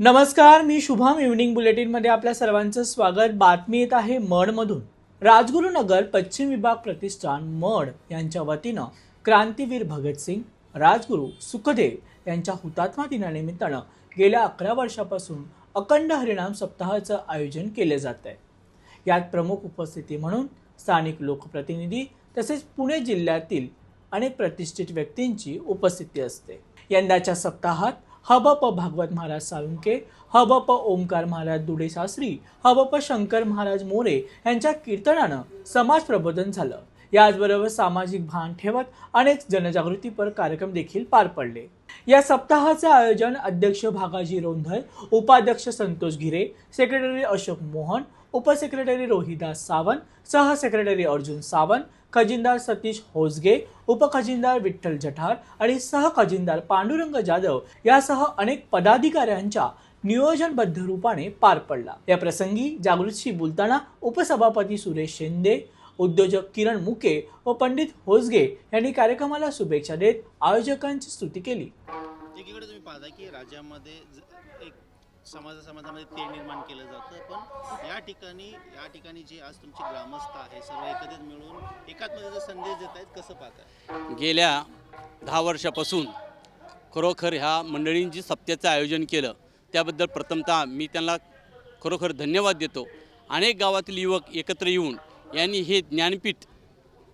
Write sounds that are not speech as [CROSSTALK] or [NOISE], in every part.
नमस्कार मी शुभम इव्हनिंग बुलेटिनमध्ये आपल्या सर्वांचं स्वागत. बातमी येत आहे मडमधून. राजगुरुनगर पश्चिम विभाग प्रतिष्ठान मड यांच्या वतीनं क्रांतीवीर भगतसिंग राजगुरू सुखदेव यांच्या हुतात्मा दिनानिमित्तानं गेल्या अकरा वर्षापासून अखंड हरिणाम सप्ताहाचं आयोजन केले जात आहे. यात प्रमुख उपस्थिती म्हणून स्थानिक लोकप्रतिनिधी तसेच पुणे जिल्ह्यातील अनेक प्रतिष्ठित व्यक्तींची उपस्थिती असते. यंदाच्या सप्ताहात हबप भागवत महाराज साळुंके हबप ओंकार महाराज दुडे शास्त्री हबप शंकर महाराज मोरे यांच्या कीर्तनानं समाज प्रबोधन झालं. याचबरोबर सामाजिक भान ठेवत अनेक जनजागृतीपर कार्यक्रम देखील पार पडले. या सप्ताहाचं आयोजन अध्यक्ष भागाजी रोंधळ उपाध्यक्ष संतोष गिरे सेक्रेटरी अशोक मोहन उपसेक्रेटरी रोहिदास सावंत सहसेक्रेटरी अर्जुन सावंत खजिनदार सतीश होसगे उपखजिनदार विठ्ठल जठार आणि सहखजिनदार पांडुरंग जाधव यासह अनेक पदाधिकाऱ्यांच्या नियोजनबद्ध रूपाने पार पडला. या प्रसंगी जागृतशी बोलताना उपसभापती सुरेश शिंदे उद्योजक किरण मुके व पंडित होसगे यांनी कार्यक्रमाला शुभेच्छा देत आयोजकांची स्तुती केली. एकीकडे तुम्ही पाहता की राज्यामध्ये एक समाजा समाजामध्ये तेढ निर्माण केलं जातं पण या ठिकाणी या ठिकाणी जे आज तुमचे ग्रामस्थ आहे सर्व एकत्रित मिळून एकात्मतेचा संदेश देत आहेत कसं पाहताय? गेल्या दहा वर्षापासून खरोखर ह्या मंडळींची सप्त्याचं आयोजन केलं त्याबद्दल प्रथमतः मी त्यांना खरोखर धन्यवाद देतो. अनेक गावातील युवक एकत्र येऊन यांनी हे ज्ञानपीठ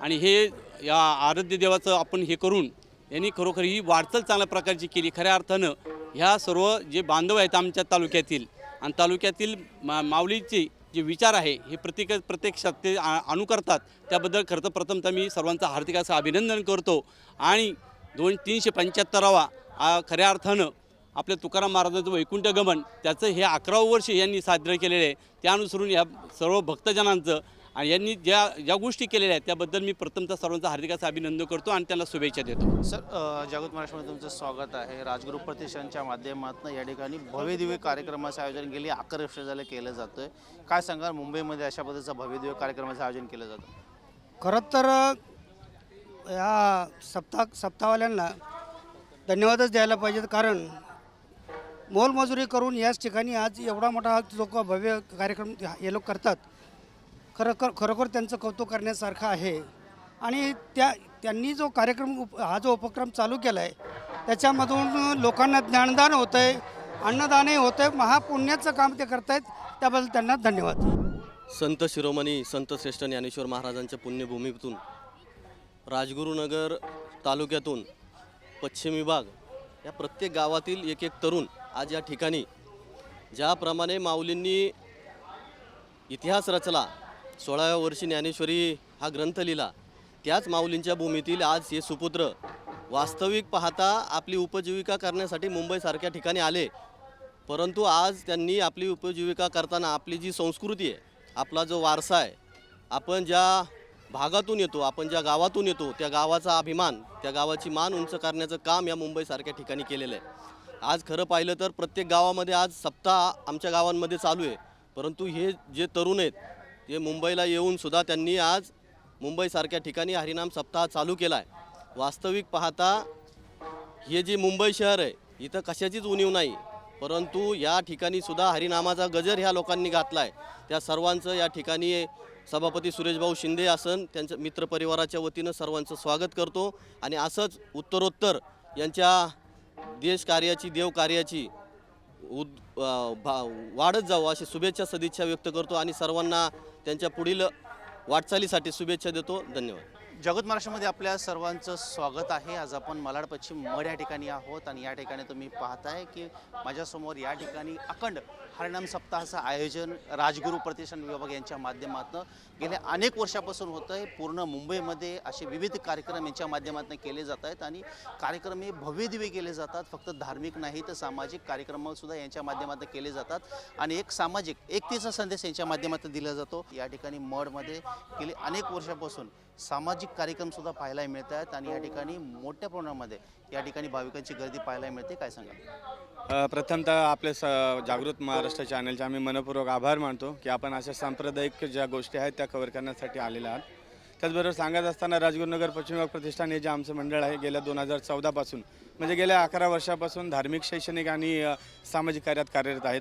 आणि हे या आराध्य देवाचं आपण हे करून यांनी खरोखर ही वाटचाल चांगल्या प्रकारची केली. खऱ्या अर्थानं ह्या सर्व जे बांधव आहेत आमच्या तालुक्यातील आणि तालुक्यातील मा माऊलीचे जे विचार आहे हे प्रत्येक प्रत्यक्षात ते अनुकरतात. त्याबद्दल खरं तर प्रथमतः मी सर्वांचं हार्दिक असं अभिनंदन करतो. आणि दोन तीनशे पंच्याहत्तरावा खऱ्या अर्थानं आपल्या तुकाराम महाराजांचं वैकुंठ गमन त्याचं हे अकरावं वर्ष यांनी साजरं केलेलं आहे. त्यानुसरून या सर्व भक्तजनांचं आणि यांनी ज्या ज्या गोष्टी केलेल्या आहेत त्याबद्दल मी प्रथमतः सर्वांचं हार्दिक असं अभिनंदन करतो आणि त्यांना शुभेच्छा देतो. सर जागृत महाराष्ट्रामध्ये तुमचं स्वागत आहे. राजगुरू प्रतिष्ठानच्या माध्यमातून या ठिकाणी भव्यदिव्य कार्यक्रमाचं आयोजन गेली वर्ष झालं केलं जातं आहे काय सांगाल मुंबईमध्ये अशा पद्धतीचं भव्यदिव्य कार्यक्रमाचं आयोजन केलं जातं? खरं तर या सप्ताह सप्ताहवाल्यांना धन्यवादच द्यायला पाहिजेत कारण मोलमजुरी करून याच ठिकाणी आज एवढा मोठा लोक भव्य कार्यक्रम हे लोक करतात खरोखर खरोखर त्यांचं कौतुक करण्यासारखं आहे. आणि त्या त्यांनी जो कार्यक्रम उप हा जो उपक्रम चालू केला आहे त्याच्यामधून लोकांना ज्ञानदान होतं आहे अन्नदानही होतं आहे महापुण्याचं काम ते करतायत त्याबद्दल त्यांना धन्यवाद. संत शिरोमणी संत श्रेष्ठ ज्ञानेश्वर महाराजांच्या पुण्यभूमीतून राजगुरुनगर तालुक्यातून पश्चिम विभाग या प्रत्येक गावातील एक एक तरुण आज या ठिकाणी ज्याप्रमाणे माऊलींनी इतिहास रचला सोळाव्या वर्षी ज्ञानेश्वरी हा ग्रंथ लिहिला. त्याच माऊलींच्या भूमीतील आज हे सुपुत्र वास्तविक पाहता आपली उपजीविका करण्यासाठी मुंबईसारख्या ठिकाणी आले. परंतु आज त्यांनी आपली उपजीविका करताना आपली जी संस्कृती आहे आपला जो वारसा आहे आपण ज्या भागातून येतो आपण ज्या गावातून येतो त्या गावाचा अभिमान त्या गावाची मान उंच करण्याचं काम या मुंबईसारख्या ठिकाणी केलेलं आहे. आज खरं पाहिलं तर प्रत्येक गावामध्ये आज सप्ताह आमच्या गावांमध्ये चालू आहे. परंतु हे जे तरुण आहेत जे मुंबईला येऊन सुद्धा त्यांनी आज मुंबईसारख्या ठिकाणी हरिनाम सप्ताह चालू केला आहे वास्तविक पाहता हे जे मुंबई शहर आहे इथं कशाचीच उणीव नाही. परंतु या ठिकाणी सुद्धा हरिनामाचा गजर ह्या लोकांनी घातला आहे त्या सर्वांचं या ठिकाणी सभापती सुरेशभाऊ शिंदे असन त्यांच्या मित्रपरिवाराच्या वतीनं सर्वांचं स्वागत करतो. आणि असंच उत्तरोत्तर यांच्या देशकार्याची देवकार्याची देव कार्याची उद भा वाढत जावं अशी शुभेच्छा सदिच्छा व्यक्त करतो आणि सर्वांना त्यांच्या पुढील वाटचालीसाठी शुभेच्छा देतो. धन्यवाद. जगत महाराष्ट्रामध्ये आपल्या सर्वांचं स्वागत आहे. आज आपण मलाड पश्चिम मड या ठिकाणी आहोत आणि या ठिकाणी तुम्ही पाहताय की माझ्यासमोर या ठिकाणी अखंड हरणाम सप्ताहाचं आयोजन राजगुरू प्रतिष्ठान विभाग यांच्या माध्यमातून गेल्या अनेक वर्षापासून होतं आहे पूर्ण मुंबईमध्ये असे विविध कार्यक्रम यांच्या माध्यमातून केले जात आहेत आणि कार्यक्रम हे भव्यदिव्य केले जातात. फक्त धार्मिक नाही तर सामाजिक कार्यक्रमसुद्धा यांच्या माध्यमातून केले जातात आणि एक सामाजिक एकतेचा संदेश यांच्या माध्यमातून दिला जातो. या ठिकाणी मडमध्ये गेले अनेक वर्षापासून सामाजिक कार्यक्रमसुद्धा पाहायला मिळत आहेत आणि या ठिकाणी मोठ्या प्रमाणामध्ये या ठिकाणी भाविकांची गर्दी पाहायला मिळते. काय सांगा प्रथमतः आपले स जागृत महाराष्ट्र चॅनलचे आम्ही मनपूर्वक आभार मानतो की आपण अशा सांप्रदायिक ज्या गोष्टी आहेत त्या कव्हर करण्यासाठी आलेल्या आहात. त्याचबरोबर सांगत असताना राजगुरुनगर पश्चिम विभाग प्रतिष्ठान हे जे आमचं मंडळ आहे गेल्या दोन हजार चौदापासून म्हणजे गेल्या अकरा वर्षापासून धार्मिक शैक्षणिक आणि सामाजिक कार्यात कार्यरत आहेत.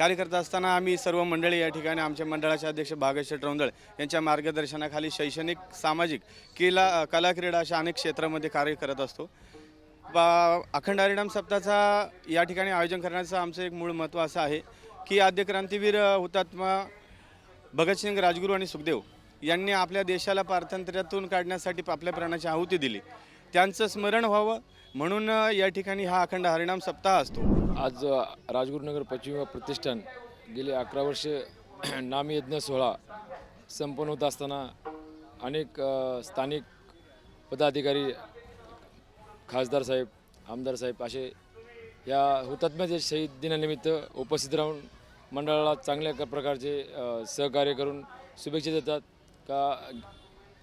कार्य करत असताना आम्ही सर्व मंडळी या ठिकाणी आमच्या मंडळाचे अध्यक्ष भागेश रौंदळ यांच्या मार्गदर्शनाखाली शैक्षणिक सामाजिक किला कला क्रीडा अशा अनेक क्षेत्रामध्ये कार्य करत असतो. बा अखंड हरिणाम सप्ताहाचा या ठिकाणी आयोजन करण्याचं आमचं एक मूळ महत्त्व असं आहे की आद्य क्रांतीवीर हुतात्मा भगतसिंग राजगुरू आणि सुखदेव यांनी आपल्या देशाला पारतंत्र्यातून काढण्यासाठी आपल्या प्राणाची आहुती दिली. त्यांचं स्मरण व्हावं म्हणून या ठिकाणी हा अखंड हरिणाम सप्ताह असतो. आज राजगुरुनगर पश्चिम प्रतिष्ठान गेली अकरा वर्षे [CLEARS THROAT] नामयज्ञ सोहळा संपन्न होत असताना अनेक स्थानिक पदाधिकारी खासदार साहेब आमदार साहेब असे या हुतात्म्याच्या शहीद दिनानिमित्त उपस्थित राहून मंडळाला चांगल्या प्रकारचे सहकार्य करून शुभेच्छा देतात. का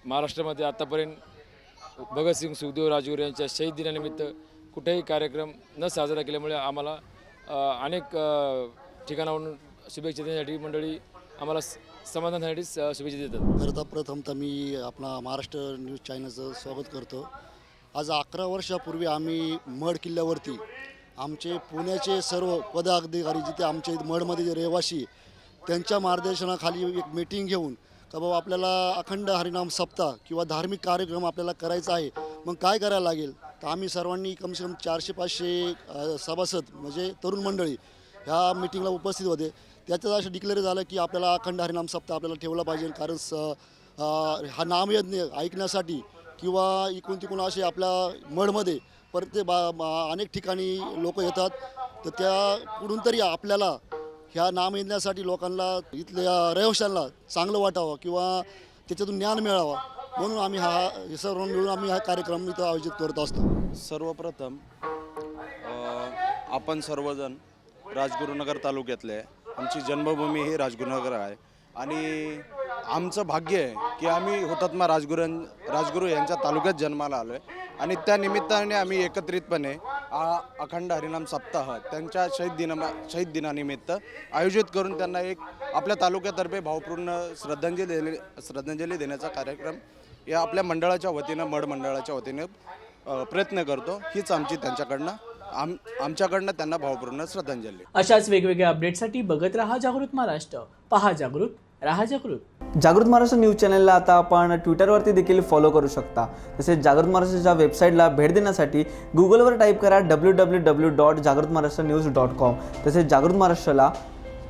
महाराष्ट्रामध्ये आत्तापर्यंत भगतसिंग सुखदेव राजगुरू यांच्या शहीद दिनानिमित्त कुठेही कार्यक्रम न साजरा केल्यामुळे आम्हाला अनेक ठिकाणावरून शुभेच्छा देण्यासाठी मंडळी आम्हाला समाधानासाठी शुभेच्छा देतात. खरं तर प्रथमतः मी आपला महाराष्ट्र न्यूज चॅनलचं स्वागत करतो. आज अकरा वर्षापूर्वी आम्ही मड किल्ल्यावरती आमचे पुण्याचे सर्व पदाधिकारी जिथे आमचे मडमध्ये जे रहिवासी त्यांच्या मार्गदर्शनाखाली एक मीटिंग घेऊन का बाबा आपल्याला अखंड हरिनाम सप्ताह किंवा धार्मिक कार्यक्रम आपल्याला करायचा आहे मग काय करायला लागेल? तर आम्ही सर्वांनी कमसे कम चारशे पाचशे सभासद म्हणजे तरुण मंडळी ह्या मिटिंगला उपस्थित होते. त्याच्यात असं डिक्लेअर झालं की आपल्याला अखंड हरिनाम सप्ताह आपल्याला ठेवला पाहिजे. कारण स हा नामयज्ञ ऐकण्यासाठी किंवा इकडून तिकडून असे आपल्या मडमध्ये परत बा बा- अनेक ठिकाणी लोक येतात. तर त्या कुठून तरी आपल्याला ह्या नामयज्ञासाठी लोकांना इथल्या रहिवाशांना चांगलं वाटावं किंवा त्याच्यातून ज्ञान मिळावं. म्हणून आम्ही हा हे सर्व मिळून आम्ही हा कार्यक्रम इथं आयोजित करत असतो. सर्वप्रथम आपण सर्वजण राजगुरुनगर तालुक्यातले आमची जन्मभूमी ही राजगुरुनगर आहे. आणि आमचं भाग्य आहे की आम्ही हुतात्मा राजगुरू राजगुरू यांच्या तालुक्यात जन्माला आलो आहे. आणि त्या निमित्ताने आम्ही एकत्रितपणे आ अखंड हरिनाम सप्ताह त्यांच्या शहीद दिना शहीद दिनानिमित्त आयोजित करून त्यांना एक आपल्या तालुक्यातर्फे भावपूर्ण श्रद्धांजली देणे श्रद्धांजली देण्याचा कार्यक्रम या आपल्या मंडळाच्या वतीनं मड मंडळाच्या वतीनं प्रयत्न करतो. हीच आमची त्यांच्याकडनं आम आमच्याकडनं त्यांना भावपूर्ण श्रद्धांजली. अशाच वेगवेगळ्या अपडेटसाठी बघत राहा जागृत महाराष्ट्र. पहा जागृत राहा जागृत. जागृत महाराष्ट्र न्यूज चॅनलला आता आपण ट्विटरवरती देखील फॉलो करू शकता. तसेच जागृत महाराष्ट्राच्या वेबसाईटला भेट देण्यासाठी गुगलवर टाईप करा डब्ल्यू डब्ल्यू डब्ल्यू डॉट जागृत महाराष्ट्र न्यूज डॉट कॉम तसेच जागृत महाराष्ट्राला